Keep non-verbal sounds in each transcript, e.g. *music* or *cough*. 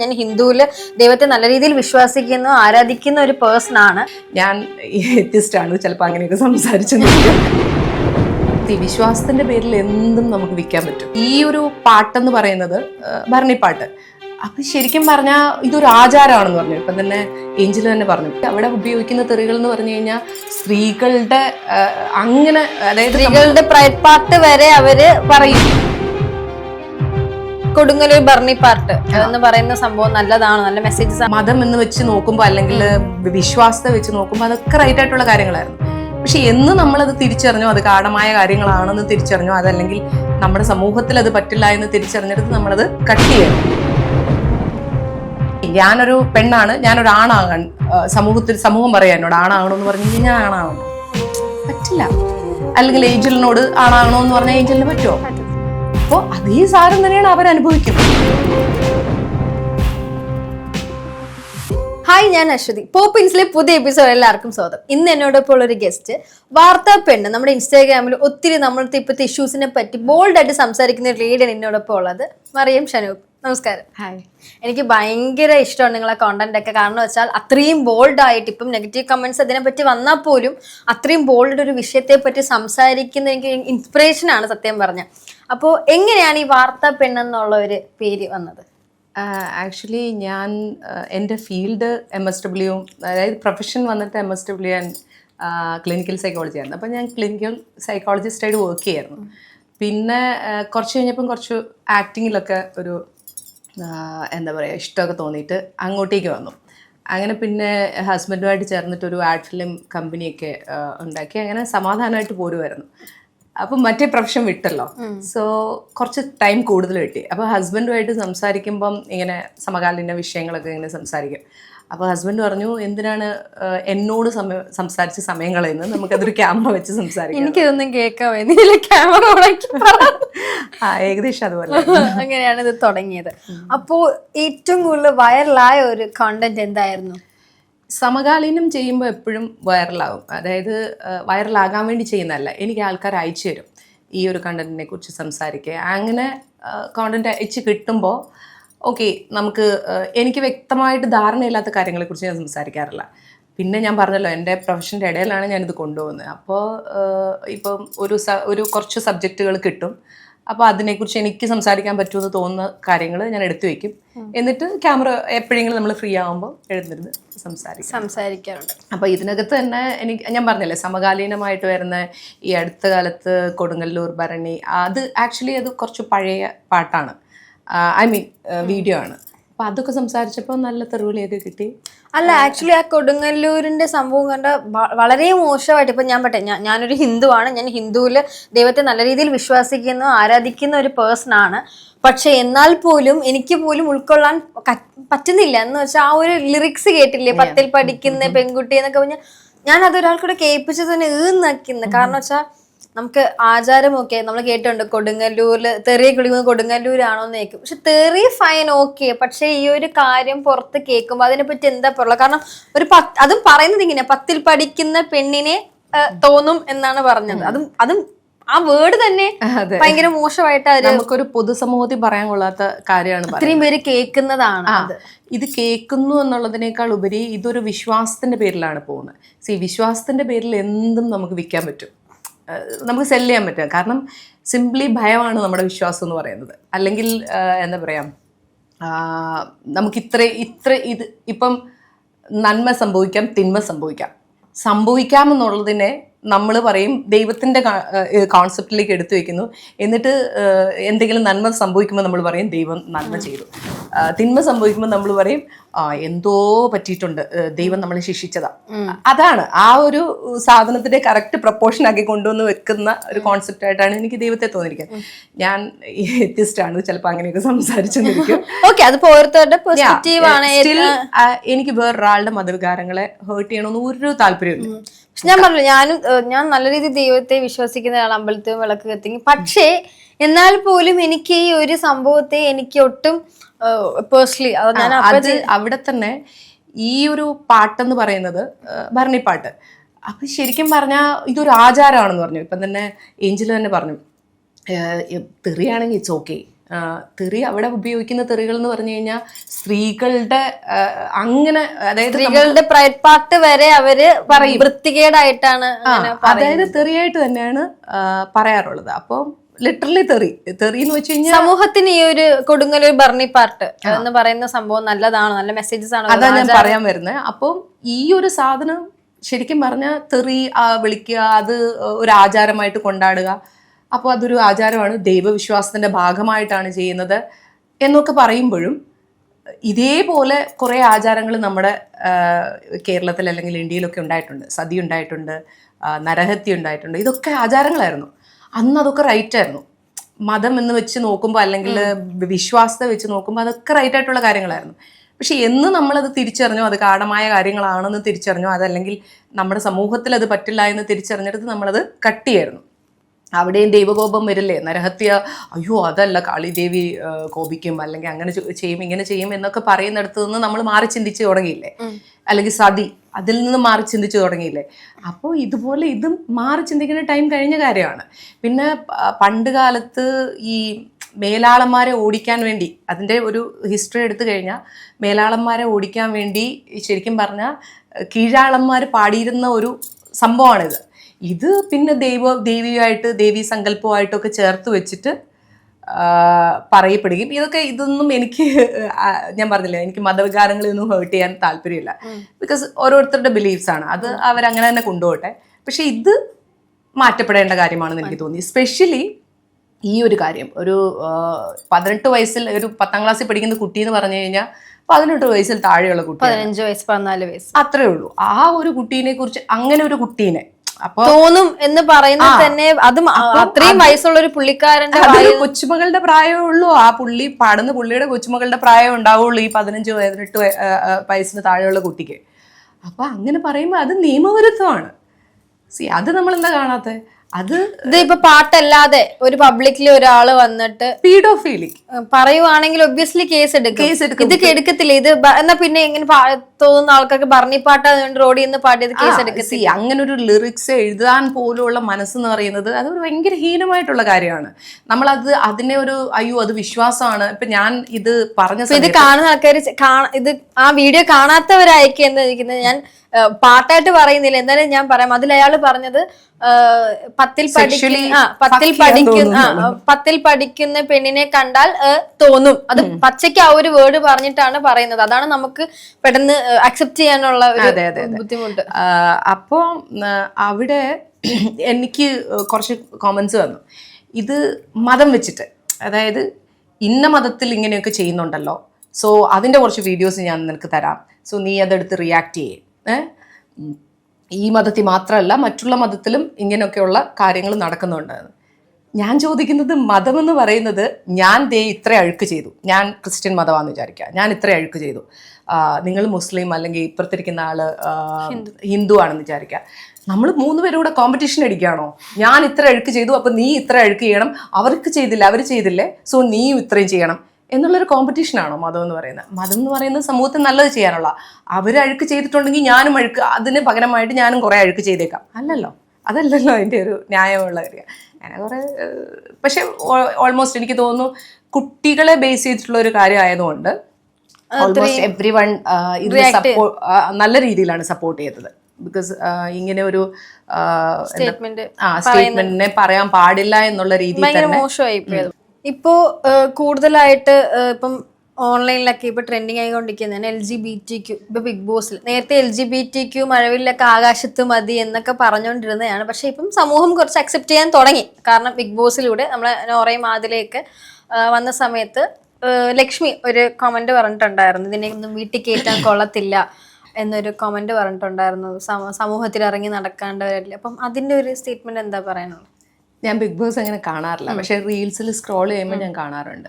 ഞാൻ ഹിന്ദുവിൽ ദൈവത്തെ നല്ല രീതിയിൽ വിശ്വസിക്കുന്നു ആരാധിക്കുന്ന ഒരു പേഴ്സൺ ആണ്. ഞാൻ ആണ് ചിലപ്പോൾ അങ്ങനെയൊക്കെ സംസാരിച്ചു വിശ്വാസത്തിന്റെ പേരിൽ എന്തും നമുക്ക് വിൽക്കാൻ പറ്റും. ഈ ഒരു പാട്ടെന്ന് പറയുന്നത് ഭരണിപ്പാട്ട്. അപ്പൊ ശരിക്കും പറഞ്ഞാൽ ഇതൊരു ആചാരമാണെന്ന് പറഞ്ഞു. ഇപ്പം തന്നെ എഞ്ചിൽ തന്നെ പറഞ്ഞു. അവിടെ ഉപയോഗിക്കുന്ന തെറികൾ എന്ന് പറഞ്ഞു കഴിഞ്ഞാൽ സ്ത്രീകളുടെ അങ്ങനെ അതായത് സ്ത്രീകളുടെ പ്രൈഡ് പാർട്ട് വരെ അവർ പറയും. കൊടുങ്ങല്ലൂർ ബർണി പാർട്ട് എന്ന് പറയുന്ന സംഭവം നല്ലതാണ്. നല്ല മെസ്സേജസ് മതം എന്ന് വെച്ച് നോക്കുമ്പോൾ അല്ലെങ്കിൽ വിശ്വാസത്തെ വെച്ച് നോക്കുമ്പോൾ അതൊക്കെ റൈറ്റ് ആയിട്ടുള്ള കാര്യങ്ങളായിരുന്നു. പക്ഷെ എന്ന് നമ്മളത് തിരിച്ചറിഞ്ഞോ അത് കാഠമായ കാര്യങ്ങളാണെന്ന് തിരിച്ചറിഞ്ഞോ അതല്ലെങ്കിൽ നമ്മുടെ സമൂഹത്തിൽ അത് പറ്റില്ല എന്ന് തിരിച്ചറിഞ്ഞെടുത്ത് നമ്മളത് കട്ട് ചെയ്യണം ഞാനൊരു പെണ്ണാണ്. ഞാനൊരു ആണാകാൻ സമൂഹത്തിൽ സമൂഹം പറയാൻ എന്നോട് ആണാകണമെന്ന് പറഞ്ഞു കഴിഞ്ഞാൽ ഞാൻ ആണാകണം പറ്റില്ല. അല്ലെങ്കിൽ ഏഞ്ചലിനോട് ആണാകണോ എന്ന് പറഞ്ഞാൽ ഏഞ്ചലിന് പറ്റുമോ അപ്പോൾ അതേ സാരം തന്നെയാണ് അവരനുഭവിക്കുന്നത് ഹായ് ഞാൻ അശ്വതി. പോപ്പിൻസിലെ പുതിയ എപ്പിസോഡ് എല്ലാവർക്കും സ്വാഗതം. ഇന്ന് എന്നോടൊപ്പം ഉള്ള ഒരു ഗസ്റ്റ് വാർത്താ പെണ്ണ്. നമ്മുടെ ഇൻസ്റ്റാഗ്രാമിൽ ഒത്തിരി നമ്മളത്തെ ഇപ്പോഴത്തെ ഇഷ്യൂസിനെ പറ്റി ബോൾഡായിട്ട് സംസാരിക്കുന്ന ഒരു ലീഡാണ് എന്നോടൊപ്പം ഉള്ളത് മറിയം ഷനൂപ്. നമസ്കാരം. ഹായ് എനിക്ക് ഭയങ്കര ഇഷ്ടമാണ് നിങ്ങളെ കോണ്ടന്റ് ഒക്കെ. കാരണം വെച്ചാൽ അത്രയും ബോൾഡ് ആയിട്ട് ഇപ്പം നെഗറ്റീവ് കമന്റ്സ് അതിനെ പറ്റി വന്നാൽ പോലും അത്രയും ബോൾഡ് ഒരു വിഷയത്തെ പറ്റി സംസാരിക്കുന്ന എനിക്ക് ഇൻസ്പിറേഷൻ ആണ് സത്യം പറഞ്ഞ അപ്പോൾ എങ്ങനെയാണ് ഈ വാർത്ത പെണ്ണെന്നുള്ള ഒരു പേര് വന്നത്? ആക്ച്വലി ഞാൻ എന്റെ ഫീൽഡ് എം എസ് ഡബ്ല്യു അതായത് പ്രൊഫഷൻ വന്നിട്ട് M S W and clinical psychology ആയിരുന്നു. അപ്പോൾ ഞാൻ ക്ലിനിക്കൽ സൈക്കോളജിസ്റ്റായിട്ട് വർക്ക് ചെയ്യായിരുന്നു. പിന്നെ കുറച്ച് കഴിഞ്ഞപ്പം കുറച്ച് ആക്ടിങ്ങിലൊക്കെ ഒരു എന്താ പറയുക ഇഷ്ടമൊക്കെ തോന്നിയിട്ട് അങ്ങോട്ടേക്ക് വന്നു. അങ്ങനെ പിന്നെ ഹസ്ബൻഡുമായിട്ട് ചേർന്നിട്ട് ഒരു ആഡ് ഫിലിം കമ്പനിയൊക്കെ ഉണ്ടാക്കി. അങ്ങനെ സമാധാനമായിട്ട് പോരുമായിരുന്നു. അപ്പം മറ്റേ പ്രൊഫഷൻ വിട്ടല്ലോ. സോ കുറച്ച് ടൈം കൂടുതൽ കിട്ടി. അപ്പോൾ ഹസ്ബൻഡുമായിട്ട് സംസാരിക്കുമ്പം ഇങ്ങനെ സമകാലീന വിഷയങ്ങളൊക്കെ ഇങ്ങനെ സംസാരിക്കും. അപ്പോൾ ഹസ്ബൻഡ് പറഞ്ഞു എന്തിനാണ് എന്നോട് സമയം സംസാരിച്ച് സമയം കളയുന്നത്? നമുക്കതൊരു ക്യാമറ വെച്ച് സംസാരിക്കാം. എനിക്കതൊന്നും കേൾക്കാൻ *laughs* ക്യാമറ. ആ ഏകദേശം അതുപോലെ. *laughs* അങ്ങനെയാണ് ഇത് തുടങ്ങിയത്. അപ്പോ ഏറ്റവും കൂടുതൽ വൈറലായ ഒരു കോണ്ടന്റ് എന്തായിരുന്നു? സമകാലീനം ചെയ്യുമ്പോൾ എപ്പോഴും വൈറലാകും. അതായത് വൈറലാകാൻ വേണ്ടി ചെയ്യുന്നതല്ല. എനിക്ക് ആൾക്കാർ അയച്ചു തരും ഈ ഒരു കണ്ടന്റിനെ കുറിച്ച് സംസാരിക്കുക അങ്ങനെ കോണ്ടന്റ് അയച്ച് കിട്ടുമ്പോൾ ഓക്കെ നമുക്ക് എനിക്ക് വ്യക്തമായിട്ട് ധാരണയില്ലാത്ത കാര്യങ്ങളെക്കുറിച്ച് ഞാൻ സംസാരിക്കാറില്ല. പിന്നെ ഞാൻ പറഞ്ഞല്ലോ എന്റെ പ്രൊഫഷന്റെ ഇടയിലാണ് ഞാനിത് കൊണ്ടുപോകുന്നത്. അപ്പോൾ ഇപ്പം ഒരു ഒരു കുറച്ച് സബ്ജക്റ്റുകൾ കിട്ടും. അപ്പോൾ അതിനെക്കുറിച്ച് എനിക്ക് സംസാരിക്കാൻ പറ്റുമെന്ന് തോന്നുന്ന കാര്യങ്ങൾ ഞാൻ എടുത്തു വെക്കും. എന്നിട്ട് ക്യാമറ എപ്പോഴെങ്കിലും നമ്മൾ ഫ്രീ ആകുമ്പോൾ എഴുന്നിരുന്ന് സംസാരിക്കും. സംസാരിക്കാറുണ്ട്. അപ്പോൾ ഇതിനകത്ത് തന്നെ എനിക്ക് ഞാൻ പറഞ്ഞില്ലേ സമകാലീനമായിട്ട് വരുന്ന ഈ അടുത്ത കാലത്ത് കൊടുങ്ങല്ലൂർ ഭരണി അത് ആക്ച്വലി അത് കുറച്ച് പഴയ പാട്ടാണ്. ഐ മീൻ വീഡിയോ ആണ്. അപ്പോൾ അതൊക്കെ സംസാരിച്ചപ്പോൾ നല്ല തെറിവിളിയൊക്കെ കിട്ടി. അല്ല ആക്ച്വലി ആ കൊടുങ്ങല്ലൂരിന്റെ സംഭവം കണ്ട വളരെ മോശമായിട്ട് ഇപ്പൊ ഞാൻ പറ്റേ ഞാൻ ഞാനൊരു ഹിന്ദുവാണ് ഞാൻ ഹിന്ദുവിൽ ദൈവത്തെ നല്ല രീതിയിൽ വിശ്വസിക്കുന്ന ആരാധിക്കുന്ന ഒരു പേഴ്സൺ ആണ്. പക്ഷെ എന്നാൽ പോലും എനിക്ക് പോലും ഉൾക്കൊള്ളാൻ പറ്റുന്നില്ല. എന്ന് വെച്ചാൽ ആ ഒരു ലിറിക്സ് കേട്ടില്ലേ? പത്തിൽ പഠിക്കുന്ന പെൺകുട്ടി എന്നൊക്കെ പറഞ്ഞാൽ ഞാൻ അതൊരാൾക്കൂടെ കേൾപ്പിച്ചത് തന്നെ ഏന്നക്കുന്നു കാരണം വെച്ചാൽ നമുക്ക് ആചാരമൊക്കെ നമ്മൾ കേട്ടിട്ടുണ്ട് കൊടുങ്ങല്ലൂരിൽ തെറിയ കുളിക്കുന്നത് കൊടുങ്ങല്ലൂരാണോ എന്ന് കേൾക്കും. പക്ഷെ തെറി ഫൈൻ ഓക്കെ പക്ഷെ ഈ ഒരു കാര്യം പുറത്ത് കേൾക്കുമ്പോൾ അതിനെപ്പറ്റി എന്താ പറയുക? കാരണം ഒരു പത്ത് അതും പറയുന്നത് ഇങ്ങനെ പത്തിൽ പഠിക്കുന്ന പെണ്ണിനെ തോന്നും എന്നാണ് പറഞ്ഞത്. അതും അതും ആ വേർഡ് തന്നെ ഭയങ്കര മോശമായിട്ട് നമുക്കൊരു പൊതുസമൂഹത്തിൽ പറയാൻ കൊള്ളാത്ത കാര്യമാണ് ഇത്രയും പേര് കേൾക്കുന്നതാണ് ഇത് കേൾക്കുന്നു എന്നുള്ളതിനേക്കാൾ ഉപരി ഇതൊരു വിശ്വാസത്തിന്റെ പേരിലാണ് പോകുന്നത്. സി വിശ്വാസത്തിന്റെ പേരിൽ എന്തും നമുക്ക് വിൽക്കാൻ പറ്റും. നമുക്ക് സെൽ ചെയ്യാൻ പറ്റും കാരണം സിംപ്ലി ഭയമാണ് നമ്മുടെ വിശ്വാസം എന്ന് പറയുന്നത്. അല്ലെങ്കിൽ എന്താ പറയുക നമുക്ക് ഇത്ര ഇത്ര ഇത് ഇപ്പം നന്മ സംഭവിക്കാം തിന്മ സംഭവിക്കാം. സംഭവിക്കാം എന്നുള്ളതിനെ നമ്മൾ പറയും ദൈവത്തിന്റെ കോൺസെപ്റ്റിലേക്ക് എടുത്തു വെക്കുന്നു. എന്നിട്ട് എന്തെങ്കിലും നന്മ സംഭവിക്കുമ്പോൾ നമ്മൾ പറയും ദൈവം നന്മ ചെയ്തു. തിന്മ സംഭവിക്കുമ്പോൾ നമ്മൾ പറയും ആ എന്തോ പറ്റിയിട്ടുണ്ട്. ദൈവം നമ്മളെ ശിക്ഷിച്ചതാ. അതാണ്. ആ ഒരു സാധനത്തിന്റെ കറക്റ്റ് പ്രപ്പോർഷൻ ആക്കി കൊണ്ടുവന്ന് വെക്കുന്ന ഒരു കോൺസെപ്റ്റ് ആയിട്ടാണ് എനിക്ക് ദൈവത്തെ തോന്നിയിരിക്കുന്നത്. ഞാൻ ആണ് ചിലപ്പോൾ അങ്ങനെയൊക്കെ സംസാരിച്ചെന്നിരിക്കും. *laughs* ഓക്കെ അത് എനിക്ക് വേറൊരാളുടെ മതവികാരങ്ങളെ ഹേർട്ട് ചെയ്യണമെന്ന് ഒരു താല്പര്യമില്ല പക്ഷെ ഞാൻ പറഞ്ഞു ഞാനും ഞാൻ നല്ല രീതിയിൽ ദൈവത്തെ വിശ്വസിക്കുന്ന ആളാണ് അമ്പലത്തിൽ വിളക്ക് കത്തിക്കും. പക്ഷേ എന്നാൽ പോലും എനിക്ക് ഈ ഒരു സംഭവത്തെ എനിക്ക് ഒട്ടും പേഴ്സണലി അത് ഞാൻ അത് അവിടെ തന്നെ ഈ ഒരു പാട്ടെന്ന് പറയുന്നത് ഭരണിപ്പാട്ട്. അപ്പൊ ശരിക്കും പറഞ്ഞാൽ ഇതൊരു ആചാരമാണെന്ന് പറഞ്ഞു. ഇപ്പം തന്നെ ഏഞ്ചൽ തന്നെ പറഞ്ഞു. തെറിയാണെങ്കിൽ ഇറ്റ്സ് ഓക്കെ തെറി അവിടെ ഉപയോഗിക്കുന്ന തെറികൾ എന്ന് പറഞ്ഞു കഴിഞ്ഞാൽ സ്ത്രീകളുടെ അങ്ങനെ അതായത് സ്ത്രീകളുടെ പ്രൈഡ് പാർട്ട് വരെ അവർ പറയും. വൃത്തികേടായിട്ടാണ് അതായത് തെറിയായിട്ട് തന്നെയാണ് പറയാറുള്ളത്. അപ്പം ലിറ്ററലി തെറി. തെറി എന്ന് വെച്ച് കഴിഞ്ഞാൽ സമൂഹത്തിന് ഈ ഒരു കൊടുങ്ങലൊരു ബർണി പാർട്ട് എന്ന് പറയുന്ന സംഭവം നല്ലതാണ്. നല്ല മെസ്സേജസ് ആണ്. അതാണ് ഞാൻ പറയാൻ വരുന്നത് അപ്പം ഈ ഒരു സാധനം ശരിക്കും പറഞ്ഞാൽ തെറി ആ, വിളിക്കുക അത് ഒരു ആചാരമായിട്ട് കൊണ്ടാടുക. അപ്പോൾ അതൊരു ആചാരമാണ്. ദൈവവിശ്വാസത്തിന്റെ ഭാഗമായിട്ടാണ് ചെയ്യുന്നത് എന്നൊക്കെ പറയുമ്പോഴും ഇതേപോലെ കുറേ ആചാരങ്ങൾ നമ്മുടെ കേരളത്തിൽ അല്ലെങ്കിൽ ഇന്ത്യയിലൊക്കെ ഉണ്ടായിട്ടുണ്ട്. സതി ഉണ്ടായിട്ടുണ്ട് നരഹത്യ ഉണ്ടായിട്ടുണ്ട്. ഇതൊക്കെ ആചാരങ്ങളായിരുന്നു. അന്ന് അതൊക്കെ റൈറ്റ് ആയിരുന്നു. മതം എന്ന് വെച്ച് നോക്കുമ്പോൾ അല്ലെങ്കിൽ വിശ്വാസത്തെ വെച്ച് നോക്കുമ്പോൾ അതൊക്കെ റൈറ്റ് ആയിട്ടുള്ള കാര്യങ്ങളായിരുന്നു. പക്ഷെ എന്ന് നമ്മളത് തിരിച്ചറിഞ്ഞോ അത് കാഠമായ കാര്യങ്ങളാണെന്ന് തിരിച്ചറിഞ്ഞോ അതല്ലെങ്കിൽ നമ്മുടെ സമൂഹത്തിൽ അത് പറ്റില്ല എന്ന് തിരിച്ചറിഞ്ഞെടുത്ത് നമ്മളത് കട്ട് ചെയ്യായിരുന്നു അവിടെയും ദൈവകോപം വരില്ലേ? നരഹത്യ അയ്യോ അതല്ല കാളിദേവി കോപിക്കും അല്ലെങ്കിൽ അങ്ങനെ ചെയ്യും ഇങ്ങനെ ചെയ്യും എന്നൊക്കെ പറയുന്നിടത്ത് നിന്ന് നമ്മൾ മാറി ചിന്തിച്ച് തുടങ്ങിയില്ലേ? അല്ലെങ്കിൽ സതി അതിൽ നിന്ന് മാറി ചിന്തിച്ചു തുടങ്ങിയില്ലേ? അപ്പോൾ ഇതുപോലെ ഇതും മാറി ചിന്തിക്കുന്ന ടൈം കഴിഞ്ഞ കാര്യമാണ്. പിന്നെ പണ്ട് കാലത്ത് ഈ മേലാളന്മാരെ ഓടിക്കാൻ വേണ്ടി അതിന്റെ ഒരു ഹിസ്റ്ററി എടുത്തു കഴിഞ്ഞാൽ മേലാളന്മാരെ ഓടിക്കാൻ വേണ്ടി ശരിക്കും പറഞ്ഞാൽ കീഴാളന്മാർ പാടിയിരുന്ന ഒരു സംഭവമാണിത്. ഇത് പിന്നെ ദൈവ ദേവിയായിട്ട് ദേവീ സങ്കല്പമായിട്ടൊക്കെ ചേർത്ത് വെച്ചിട്ട് പറയപ്പെടുകയും ഇതൊക്കെ ഇതൊന്നും എനിക്ക് ഞാൻ പറഞ്ഞില്ലേ എനിക്ക് മതവികാരങ്ങളൊന്നും ഹേർട്ട് ചെയ്യാൻ താല്പര്യമില്ല. ബിക്കോസ് ഓരോരുത്തരുടെ ബിലീഫ്സ് ആണ്. അത് അവരങ്ങനെ തന്നെ കൊണ്ടുപോട്ടെ പക്ഷെ ഇത് മാറ്റപ്പെടേണ്ട കാര്യമാണെന്ന് എനിക്ക് തോന്നി. സ്പെഷ്യലി ഈ ഒരു കാര്യം. ഒരു പതിനെട്ട് വയസ്സിൽ ഒരു പത്താം ക്ലാസ്സിൽ പഠിക്കുന്ന കുട്ടി എന്ന് പറഞ്ഞു കഴിഞ്ഞാൽ പതിനെട്ട് വയസ്സിൽ താഴെയുള്ള കുട്ടി പതിനഞ്ച് വയസ്സ് പതിനാല് വയസ്സ്. അത്രേ ഉള്ളൂ. ആ ഒരു കുട്ടീനെ കുറിച്ച് അങ്ങനെ ഒരു കുട്ടീനെ തോന്നും എന്ന് പറയുന്നത് തന്നെ അത് അത്രയും വയസ്സുള്ള ഒരു പുള്ളിക്കാരന്റെ അതൊരു കൊച്ചുമകളുടെ പ്രായമേ ഉള്ളൂ. ആ പുള്ളി പാടുന്ന പുള്ളിയുടെ കൊച്ചുമകളുടെ പ്രായം ഉണ്ടാവുള്ളൂ ഈ പതിനഞ്ച് പതിനെട്ട് വയസ്സിന് താഴെയുള്ള കുട്ടിക്ക്. അപ്പൊ അങ്ങനെ പറയുമ്പോൾ അത് നിയമവിരുദ്ധമാണ്. സി അത് നമ്മൾ എന്താ കാണാത്തെ? അത് ഇത് ഇപ്പൊ പാട്ടല്ലാതെ ഒരു പബ്ലിക്കിൽ ഒരാൾ വന്നിട്ട് സ്പീഡ് ഓഫ് ഫീലിംഗ് പറയുവാണെങ്കിൽ ഒബ്വിയസ്ലി കേസ് എടുക്കും. കേസ് എടുക്കും. ഇത് എടുക്കത്തില്ല. ഇത് എന്നാ പിന്നെ ഇങ്ങനെ തോന്നുന്ന ആൾക്കാർക്ക് ഭരണിപ്പാട്ട് റോഡിൽ നിന്ന് പാടിയത് കേസ് എടുക്കും സി അങ്ങനെ ഒരു ലിറിക്സ് എഴുതാൻ പോലുള്ള മനസ്സെന്ന് പറയുന്നത് അത് ഒരു ഭയങ്കര ഹീനമായിട്ടുള്ള കാര്യമാണ്. അത് അതിനെ ഒരു അയ്യോ അത് വിശ്വാസമാണ്. ഇപ്പൊ ഞാൻ ഇത് പറഞ്ഞ ഇത് കാണുന്ന ആൾക്കാർ ഇത് ആ വീഡിയോ കാണാത്തവരായിരിക്കും എന്ന് ഞാൻ പാട്ടായിട്ട് പറയുന്നില്ല. എന്തായാലും ഞാൻ പറയാം. അതിൽ അയാൾ പറഞ്ഞത് പത്തിൽ പഠിക്കുന്ന പത്തിൽ പഠിക്കുന്ന പത്തിൽ പഠിക്കുന്ന പെണ്ണിനെ കണ്ടാൽ തോന്നും. അത് പച്ചയ്ക്ക് ആ ഒരു വേർഡ് പറഞ്ഞിട്ടാണ് പറയുന്നത്. അതാണ് നമുക്ക് പെട്ടെന്ന് അക്സെപ്റ്റ് ചെയ്യാനുള്ള ഒരു ബുദ്ധിമുട്ട്. അപ്പോൾ അവിടെ എനിക്ക് കുറച്ച് കോമൻസ് വന്നു. ഇത് മതം വെച്ചിട്ട് അതായത് ഇന്ന മതത്തിൽ ഇങ്ങനെയൊക്കെ ചെയ്യുന്നുണ്ടല്ലോ. സോ അതിന്റെ കുറച്ച് വീഡിയോസ് ഞാൻ നിനക്ക് തരാം. സോ നീ അതെടുത്ത് റിയാക്ട് ചെയ്യേ. ഈ മതത്തിൽ മാത്രമല്ല മറ്റുള്ള മതത്തിലും ഇങ്ങനെയൊക്കെയുള്ള കാര്യങ്ങൾ നടക്കുന്നുണ്ട്. ഞാൻ ചോദിക്കുന്നത് മതം എന്ന് പറയുന്നത് ഞാൻ ദേ ഇത്ര അഴുക്ക് ചെയ്തു. ഞാൻ ക്രിസ്ത്യൻ മതമാണെന്ന് വിചാരിക്കുക. ഞാൻ ഇത്ര അഴുക്ക് ചെയ്തു. നിങ്ങൾ മുസ്ലിം അല്ലെങ്കിൽ ഇപ്പുറത്തിരിക്കുന്ന ആൾ ഹിന്ദു. ആണെന്ന് വിചാരിക്കുക. നമ്മൾ മൂന്ന് പേരും കൂടെ കോമ്പറ്റീഷൻ അടിക്കുകയാണോ? ഞാൻ ഇത്ര അഴുക്ക് ചെയ്തു അപ്പൊ നീ ഇത്ര അഴുക്ക് ചെയ്യണം. അവർക്ക് ചെയ്തില്ല അവർ ചെയ്തില്ലേ? സോ നീയും ഇത്രയും ചെയ്യണം. എന്നുള്ളൊരു കോമ്പറ്റീഷനാണോ മതം എന്ന് പറയുന്നത്? മതം എന്ന് പറയുന്നത് സമൂഹത്തിൽ നല്ലത് ചെയ്യാനുള്ള. അവർ അഴുക്ക് ചെയ്തിട്ടുണ്ടെങ്കിൽ ഞാനും അഴുക്ക് അതിന് പകരമായിട്ട് ഞാനും കുറേ അഴുക്ക് ചെയ്തേക്കാം. അല്ലല്ലോ. അതല്ലല്ലോ അതിന്റെ ഒരു ന്യായമുള്ള കാര്യം. അങ്ങനെ കുറേ പക്ഷേ ഓൾമോസ്റ്റ് എനിക്ക് തോന്നുന്നു കുട്ടികളെ ബേസ് ചെയ്തിട്ടുള്ള ഒരു കാര്യം ആയതുകൊണ്ട് ഓൾമോസ്റ്റ് എവ്രി വൺ ഇത് നല്ല രീതിയിലാണ് സപ്പോർട്ട് ചെയ്തത്. ബിക്കോസ് ഇങ്ങനെ ഒരു സ്റ്റേറ്റ്മെന്റ് ആ സ്റ്റേറ്റ്മെന്റിനെ പറയാൻ പാടില്ല എന്നുള്ള രീതിയിൽ തന്നെ മോശമായി ഇപ്പോ കൂടുതലായിട്ട് ഇപ്പം ഓൺലൈനിലൊക്കെ ഇപ്പൊ trending ആയിക്കൊണ്ടിരിക്കുന്നതാണ് L G B T Q ഇപ്പൊ ബിഗ് ബോസിൽ നേരത്തെ L G B T Q മഴവില്ലൊക്കെ ആകാശത്ത് മതി എന്നൊക്കെ പറഞ്ഞുകൊണ്ടിരുന്നതാണ് പക്ഷെ ഇപ്പം സമൂഹം കുറച്ച് അക്സെപ്റ്റ് ചെയ്യാൻ തുടങ്ങി. കാരണം ബിഗ് ബോസിലൂടെ നമ്മളെ നോറയും ആദിലയൊക്കെ വന്ന സമയത്ത് ലക്ഷ്മി ഒരു കമന്റ് പറഞ്ഞിട്ടുണ്ടായിരുന്നു. ഇതിനെ ഒന്നും വീട്ടിൽ കയറ്റാൻ കൊള്ളത്തില്ല എന്നൊരു കമന്റ് പറഞ്ഞിട്ടുണ്ടായിരുന്നു. സമ- സമൂഹത്തിൽ ഇറങ്ങി നടക്കാണ്ടവരല്ലേ അപ്പം അതിന്റെ ഒരു സ്റ്റേറ്റ്മെന്റ് എന്താ പറയാനുള്ളത്? ഞാൻ ബിഗ് ബോസ് അങ്ങനെ കാണാറില്ല. പക്ഷേ റീൽസിൽ സ്ക്രോൾ ചെയ്യുമ്പോൾ ഞാൻ കാണാറുണ്ട്.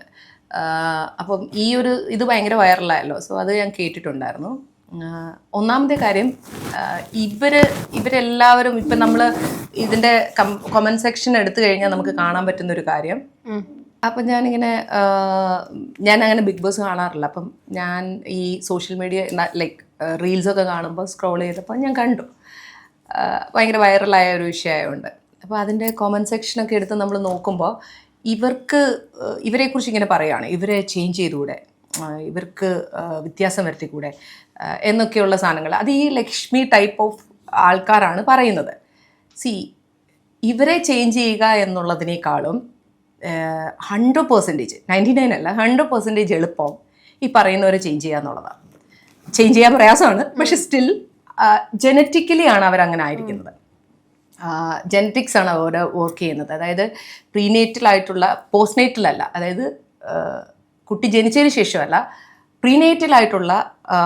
അപ്പം ഈ ഒരു ഇത് ഭയങ്കര വൈറലായല്ലോ. സോ അത് ഞാൻ കേട്ടിട്ടുണ്ടായിരുന്നു. ഒന്നാമത്തെ കാര്യം ഇവർ ഇവർ ഇവരെല്ലാവരും ഇപ്പം നമ്മൾ ഇതിന്റെ കമന്റ് സെക്ഷൻ എടുത്തു കഴിഞ്ഞാൽ നമുക്ക് കാണാൻ പറ്റുന്ന ഒരു കാര്യം. അപ്പം ഞാനിങ്ങനെ ഞാൻ അങ്ങനെ ബിഗ് ബോസ് കാണാറില്ല. അപ്പം ഞാൻ ഈ സോഷ്യൽ മീഡിയ ലൈക്ക് റീൽസൊക്കെ കാണുമ്പോൾ സ്ക്രോൾ ചെയ്തപ്പോൾ ഞാൻ കണ്ടു. ഭയങ്കര വൈറലായ ഒരു വിഷയമായതുകൊണ്ട് അപ്പോൾ അതിന്റെ കോമൻ സെക്ഷനൊക്കെ എടുത്ത് നമ്മൾ നോക്കുമ്പോൾ ഇവർക്ക് ഇവരെക്കുറിച്ച് ഇങ്ങനെ പറയുകയാണ് ഇവരെ ചേഞ്ച് ചെയ്തുകൂടെ? ഇവർക്ക് വ്യത്യാസം വരുത്തിക്കൂടെ? എന്നൊക്കെയുള്ള സാധനങ്ങൾ. അത് ഈ ലക്ഷ്മി ടൈപ്പ് ഓഫ് ആൾക്കാരാണ് പറയുന്നത്. സി ഇവരെ ചേഞ്ച് ചെയ്യുക എന്നുള്ളതിനേക്കാളും ഹൺഡ്രഡ് പെർസെന്റേജ് നയന്റി നയൻ അല്ല ഹൺഡ്രഡ് പെർസെന്റേജ് എളുപ്പം ഈ പറയുന്നവരെ ചേഞ്ച് ചെയ്യുക എന്നുള്ളതാണ്. ചേഞ്ച് ചെയ്യാൻ പ്രയാസമാണ് പക്ഷെ സ്റ്റിൽ ജനറ്റിക്കലി ആണ് അവരങ്ങനെ ആയിരിക്കുന്നത്. ജനറ്റിക്സ് ആണ് അവിടെ വർക്ക് ചെയ്യുന്നത്. അതായത് പ്രീനേറ്റലായിട്ടുള്ള പോസ്റ്റ്നേറ്റലല്ല അതായത് കുട്ടി ജനിച്ചതിന് ശേഷമല്ല പ്രീനേറ്റലായിട്ടുള്ള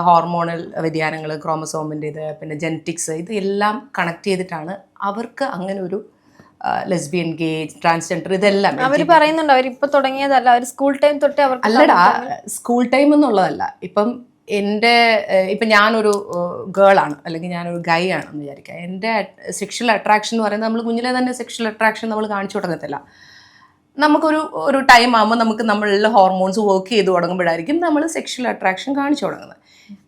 ഹോർമോണൽ വ്യതിയാനങ്ങൾ ക്രോമസോമിന്റെ ഇത് പിന്നെ ജനറ്റിക്സ് ഇത് എല്ലാം കണക്ട് ചെയ്തിട്ടാണ് അവർക്ക് അങ്ങനെ ഒരു ലെസ്ബിയൻ ഗേ ട്രാൻസ്ജെൻഡർ ഇതെല്ലാം അവർ പറയുന്നുണ്ട് അവർ ഇപ്പൊ തുടങ്ങിയതല്ല അവർ സ്കൂൾ ടൈം തൊട്ട് അവർ അല്ലടാ സ്കൂൾ ടൈം എന്നുള്ളതല്ല. ഇപ്പം എന്റെ ഇപ്പം ഞാനൊരു ഗേളാണ്. അല്ലെങ്കിൽ ഞാനൊരു ഗൈ ആണെന്ന് വിചാരിക്കുക. എന്റെ സെക്ഷൽ അട്രാക്ഷൻ എന്ന് പറയുന്നത് നമ്മൾ കുഞ്ഞിലെ തന്നെ സെക്ഷൽ അട്രാക്ഷൻ നമ്മൾ കാണിച്ചു തുടങ്ങത്തില്ല നമുക്കൊരു ഒരു ടൈം ആകുമ്പോൾ നമുക്ക് നമ്മളിലെ ഹോർമോൺസ് വർക്ക് ചെയ്ത് തുടങ്ങുമ്പോഴായിരിക്കും നമ്മൾ സെക്ഷൽ അട്രാക്ഷൻ കാണിച്ചു തുടങ്ങുന്നത്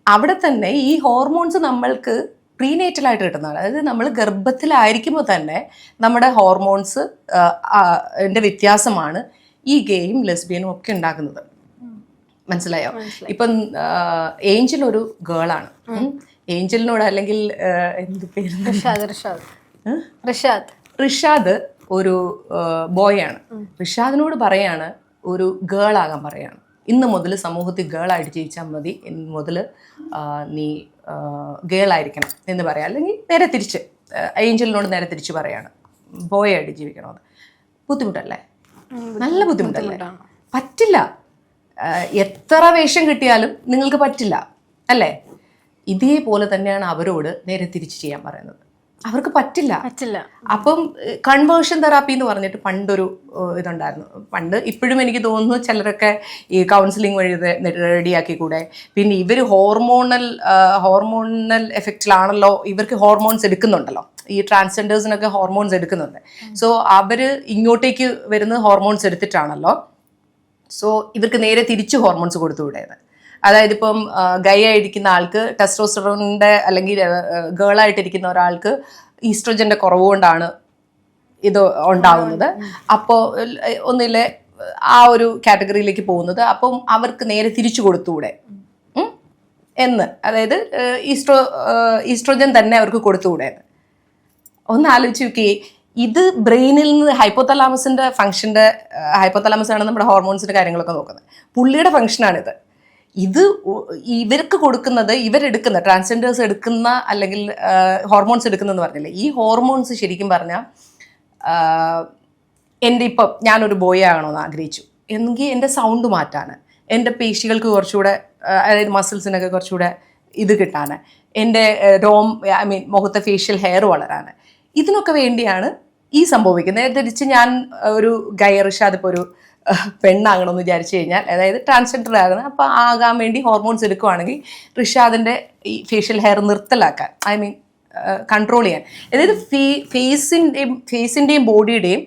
അവിടെ തന്നെ ഈ ഹോർമോൺസ് നമ്മൾക്ക് പ്രീനേറ്റലായിട്ട് കിട്ടുന്നതാണ്. അതായത് നമ്മൾ ഗർഭത്തിലായിരിക്കുമ്പോൾ തന്നെ നമ്മുടെ ഹോർമോൺസ് എന്റെ വ്യത്യാസമാണ് ഈ ഗെയിം ലെസ്ബിയനും ഒക്കെ ഉണ്ടാക്കുന്നത്. മനസ്സിലായോ? ഇപ്പം ഏഞ്ചൽ ഒരു ഗേളാണ്. ഏഞ്ചലിനോട് അല്ലെങ്കിൽ എന്ത് പേര് റിഷാദ് റിഷാദ്. ഋഷാദ് ഒരു ബോയ് ആണ് റിഷാദിനോട് പറയാണ് ഒരു ഗേൾ ആകാൻ പറയാണ്. ഇന്ന് മുതൽ സമൂഹത്തിൽ ഗേൾ ആയിട്ട് ജീവിച്ചാൽ മതി. ഇന്ന് മുതൽ നീ ഗേൾ ആയിരിക്കണം എന്ന് പറയാം. അല്ലെങ്കിൽ നേരെ തിരിച്ച് ഏഞ്ചലിനോട് നേരെ തിരിച്ച് പറയാണ്. ബോയ് ആയിട്ട് ജീവിക്കണമെന്ന്. ബുദ്ധിമുട്ടല്ലേ? നല്ല ബുദ്ധിമുട്ടല്ലേ? പറ്റില്ല. എത്ര വേഷം കിട്ടിയാലും നിങ്ങൾക്ക് പറ്റില്ല അല്ലേ? ഇതേപോലെ തന്നെയാണ് അവരോട് നേരെ തിരിച്ചു ചെയ്യാൻ പറയുന്നത്. അവർക്ക് പറ്റില്ല. പറ്റില്ല. അപ്പം കൺവേർഷൻ തെറാപ്പി എന്ന് പറഞ്ഞിട്ട് പണ്ടൊരു ഇതുണ്ടായിരുന്നു. പണ്ട് ഇപ്പോഴും എനിക്ക് തോന്നുന്നു ചിലരൊക്കെ ഈ കൗൺസിലിംഗ് വഴി റെഡിയാക്കി കൂടെ പിന്നെ ഇവർ ഹോർമോണൽ ഹോർമോണൽ എഫക്റ്റിലാണല്ലോ ഇവർക്ക് ഹോർമോൺസ് എടുക്കുന്നുണ്ടല്ലോ. ഈ ട്രാൻസ്ജെൻഡേഴ്സിനൊക്കെ ഹോർമോൺസ് എടുക്കുന്നുണ്ട്. സോ അവർ ഇങ്ങോട്ടേക്ക് വരുന്ന ഹോർമോൺസ് എടുത്തിട്ടാണല്ലോ. സോ ഇവർക്ക് നേരെ തിരിച്ച് ഹോർമോൺസ് കൊടുത്തുവിടേത് അതായത് ഇപ്പം ഗൈ ആയിരിക്കുന്ന ആൾക്ക് ടെസ്റ്റോസ്റ്ററോണിന്റെ അല്ലെങ്കിൽ ഗേളായിട്ടിരിക്കുന്ന ഒരാൾക്ക് ഈസ്ട്രോജന്റെ കുറവ് കൊണ്ടാണ് ഇത് ഉണ്ടാവുന്നത്. അപ്പോൾ ഒന്നിലെ ആ ഒരു കാറ്റഗറിയിലേക്ക് പോകുന്നത്. അപ്പം അവർക്ക് നേരെ തിരിച്ചു കൊടുത്തുകൂടെ? എന്ന്. അതായത് ഈസ്ട്രോ ഈസ്ട്രോജൻ തന്നെ അവർക്ക് കൊടുത്തുകൂടെ ഒന്ന് ആലോചിച്ച് നോക്കിയേ ഇത് ബ്രെയിനിൽ നിന്ന് ഹൈപ്പോതലാമസിന്റെ ഫംഗ്ഷന്റെ ഹൈപ്പോതലാമസ് ആണ് നമ്മുടെ ഹോർമോൺസിന്റെ കാര്യങ്ങളൊക്കെ നോക്കുന്നത്. പുള്ളിയുടെ ഫംഗ്ഷനാണിത്. ഇത് ഇവർക്ക് കൊടുക്കുന്നത് ഇവരെടുക്കുന്ന ട്രാൻസ്ജെൻഡേഴ്സ് എടുക്കുന്ന അല്ലെങ്കിൽ ഹോർമോൺസ് എടുക്കുന്നെന്ന് പറഞ്ഞില്ലേ? ഈ ഹോർമോൺസ് ശരിക്കും പറഞ്ഞാൽ എന്റെ ഇപ്പം ഞാനൊരു ബോയ് ആകണമെന്ന് ആഗ്രഹിച്ചു. എങ്കിൽ എന്റെ സൗണ്ട് മാറ്റാണ്. എന്റെ പേശികൾക്ക് കുറച്ചുകൂടെ അതായത് മസിൽസിനൊക്കെ കുറച്ചുകൂടെ ഇത് കിട്ടാൻ എന്റെ രോം ഐ മീൻ മുഖത്തെ ഫേഷ്യൽ ഹെയർ വളരാൻ ഇതിനൊക്കെ വേണ്ടിയാണ് ഈ സംഭവിക്കുന്നത് തിരിച്ച് ഞാൻ ഒരു ഗൈറിഷ അതിപ്പോൾ ഒരു പെണ്ണാകണമെന്ന് വിചാരിച്ചു കഴിഞ്ഞാൽ അതായത് ട്രാൻസ്ജെൻഡർ ആകണം. അപ്പോൾ ആകാൻ വേണ്ടി ഹോർമോൺസ് എടുക്കുവാണെങ്കിൽ റിഷാദിന്റെ ഈ ഫേഷ്യൽ ഹെയർ നിർത്തലാക്കാൻ ഐ മീൻ കൺട്രോൾ ചെയ്യാൻ. അതായത് ഫേ ഫേസിന്റെയും ഫേസിന്റെയും ബോഡിയുടെയും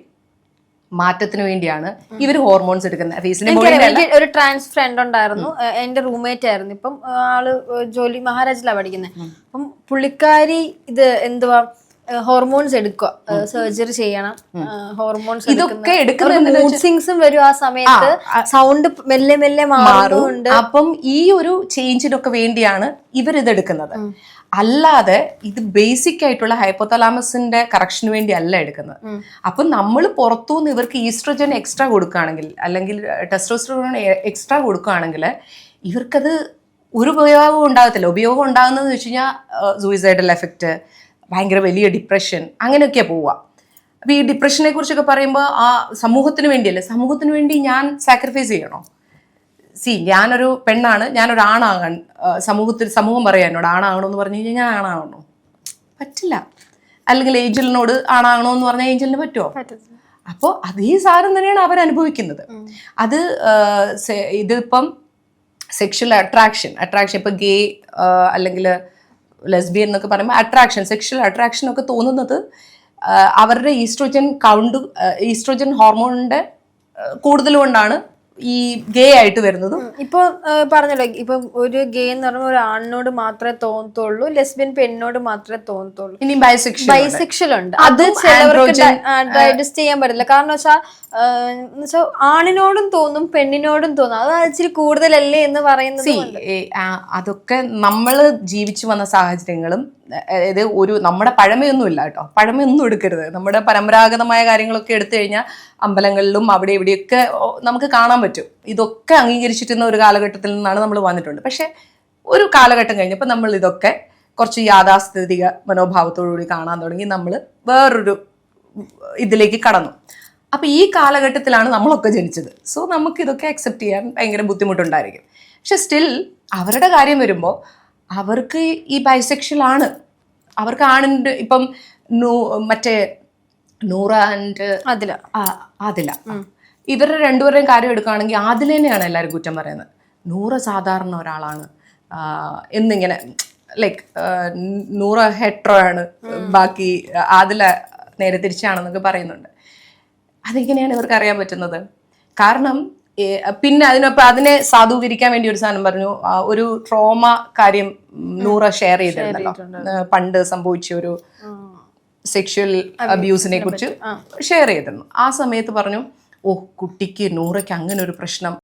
മാറ്റത്തിന് വേണ്ടിയാണ് ഇവർ ഹോർമോൺസ് എടുക്കുന്നത്. ഫേസിന്റെ എനിക്ക് ഒരു ട്രാൻസ് ഫ്രണ്ട് ഉണ്ടായിരുന്നു. എന്റെ എന്റെ റൂംമേറ്റ് ആയിരുന്നു. ഇപ്പം ആൾ ജോലി മഹാരാജിലാണ് പഠിക്കുന്നത് അപ്പം പുള്ളിക്കാരി ഇത് എന്തുവാ ഹോർമോൺസ് എടുക്കുക. സർജറി ചെയ്യണം. ഹോർമോൺസ് ഇതൊക്കെ എടുക്കുന്ന സിങ്സും വരും ആ സമയത്ത്. സൗണ്ട് മെല്ലെ മെല്ലെ മാറുന്നുണ്ട്. അപ്പം ഈ ഒരു ചേഞ്ചിനൊക്കെ വേണ്ടിയാണ് ഇവർ ഇത് എടുക്കുന്നത്. അല്ലാതെ ഇത് ബേസിക് ആയിട്ടുള്ള ഹൈപ്പോതലാമസിന്റെ കറക്ഷന് വേണ്ടി അല്ല എടുക്കുന്നത്. അപ്പം നമ്മൾ പുറത്തുനിന്ന് ഇവർക്ക് ഈസ്ട്രോജൻ എക്സ്ട്രാ കൊടുക്കുകയാണെങ്കിൽ അല്ലെങ്കിൽ ടെസ്റ്റോസ്ട്രോൺ എക്സ്ട്രാ കൊടുക്കുകയാണെങ്കിൽ ഇവർക്കത് ഒരു ഉപയോഗവും ഉണ്ടാകത്തില്ല. ഉപയോഗം ഉണ്ടാകുന്നതെന്ന് വെച്ച് കഴിഞ്ഞാൽ സൂയിസൈഡൽ എഫക്റ്റ് ഭയങ്കര വലിയ ഡിപ്രഷൻ അങ്ങനെയൊക്കെയാണ് പോവുക. അപ്പോൾ ഈ ഡിപ്രഷനെ കുറിച്ചൊക്കെ പറയുമ്പോൾ ആ സമൂഹത്തിന് വേണ്ടിയല്ലേ? സമൂഹത്തിന് വേണ്ടി ഞാൻ സാക്രിഫൈസ് ചെയ്യണോ? സി ഞാനൊരു പെണ്ണാണ്. ഞാനൊരു ആണാകാൻ സമൂഹത്തിൽ സമൂഹം പറയാം എന്നോട്. ആണാകണമെന്ന് പറഞ്ഞു കഴിഞ്ഞാൽ ഞാൻ ആണാകണോ? പറ്റില്ല. അല്ലെങ്കിൽ ഏഞ്ചലിനോട് ആണാകണോ എന്ന് പറഞ്ഞാൽ ഏഞ്ചലിന് പറ്റുമോ അപ്പോൾ അതേ സാധനം തന്നെയാണ് അവർ അനുഭവിക്കുന്നത്. അത് ഇതിപ്പം സെക്ഷൽ അട്രാക്ഷൻ അട്രാക്ഷൻ ഇപ്പം ഗേ അല്ലെങ്കിൽ ലെസ്ബിയൻ എന്നൊക്കെ പറയുമ്പോൾ അട്രാക്ഷൻ സെക്ഷൽ അട്രാക്ഷൻ ഒക്കെ തോന്നുന്നത് അവരുടെ ഈസ്ട്രോജൻ കൗണ്ട് ഈസ്ട്രോജൻ ഹോർമോണിന്റെ കൂടുതൽ കൊണ്ടാണ് ഈ ഗേ ആയിട്ട് വരുന്നതും ഇപ്പൊ പറഞ്ഞല്ലോ ഇപ്പൊ ഒരു ഗേ എന്ന് പറയുമ്പോൾ ഒരു ആണിനോട് മാത്രമേ തോന്നത്തുള്ളൂ ലെസ്ബിയൻ പെണ്ണിനോട് മാത്രമേ തോന്നത്തുള്ളൂ. ഇനി ബൈസെക്ഷൻ ബൈസെക്ഷൽ ഉണ്ട്. അത് ചിലവർക്ക് ഡൈജസ്റ്റ് ചെയ്യാൻ പറ്റില്ല കാരണം വെച്ചാൽ വെച്ചാൽ ആണിനോടും തോന്നും പെണ്ണിനോടും തോന്നും. അത് ഇച്ചിരി കൂടുതലല്ലേ എന്ന് പറയുന്നത് അതൊക്കെ നമ്മൾ ജീവിച്ചു വന്ന സാഹചര്യങ്ങളും അതായത് ഒരു നമ്മുടെ പഴമയൊന്നും ഇല്ല കേട്ടോ. പഴമയൊന്നും എടുക്കരുത്. നമ്മുടെ പരമ്പരാഗതമായ കാര്യങ്ങളൊക്കെ എടുത്തു കഴിഞ്ഞാൽ അമ്പലങ്ങളിലും അവിടെ ഇവിടെയൊക്കെ നമുക്ക് കാണാൻ പറ്റും. ഇതൊക്കെ അംഗീകരിച്ചിട്ടുന്ന ഒരു കാലഘട്ടത്തിൽ നിന്നാണ് നമ്മൾ വന്നിട്ടുണ്ട്. പക്ഷെ ഒരു കാലഘട്ടം കഴിഞ്ഞപ്പോൾ നമ്മൾ ഇതൊക്കെ കുറച്ച് യാഥാസ്ഥിതിക മനോഭാവത്തോടുകൂടി കാണാൻ തുടങ്ങി. നമ്മൾ വേറൊരു ഇതിലേക്ക് കടന്നു. അപ്പൊ ഈ കാലഘട്ടത്തിലാണ് നമ്മളൊക്കെ ജനിച്ചത്. സോ നമുക്ക് ഇതൊക്കെ അക്സെപ്റ്റ് ചെയ്യാൻ ഭയങ്കര ബുദ്ധിമുട്ടുണ്ടായിരിക്കും. പക്ഷെ സ്റ്റിൽ അവരുടെ കാര്യം വരുമ്പോൾ അവർക്ക് ഈ ബൈസെക്ഷൽ ആണ്. അവർക്ക് ആണിന്റെ ഇപ്പം നൂ- മറ്റേ നൂറ ആൻഡ് അതില. അതില. ഇവരുടെ രണ്ടുപേരുടെയും കാര്യം എടുക്കുകയാണെങ്കിൽ ആദിലേനെയാണ് എല്ലാവരും കുറ്റം പറയുന്നത്. നൂറ് സാധാരണ ഒരാളാണ്. എന്നിങ്ങനെ ലൈക്ക് നൂറ ഹെട്രോ ആണ്. ബാക്കി ആദില നേരെ തിരിച്ചാണെന്നൊക്കെ പറയുന്നുണ്ട്. അതെങ്ങനെയാണ് ഇവർക്ക് അറിയാൻ പറ്റുന്നത്? കാരണം പിന്നെ അതിനൊപ്പം അതിനെ സാധൂകരിക്കാൻ വേണ്ടി ഒരു സാധനം പറഞ്ഞു. ഒരു ട്രോമ കാര്യം നൂറ ഷെയർ ചെയ്തിട്ടുണ്ടല്ലോ പണ്ട് സംഭവിച്ച ഒരു സെക്ഷൽ അബ്യൂസിനെ കുറിച്ച് ഷെയർ ചെയ്തിരുന്നു. ആ സമയത്ത് പറഞ്ഞു ഓ കുട്ടിക്ക് നൂറയ്ക്ക് അങ്ങനെ ഒരു പ്രശ്നം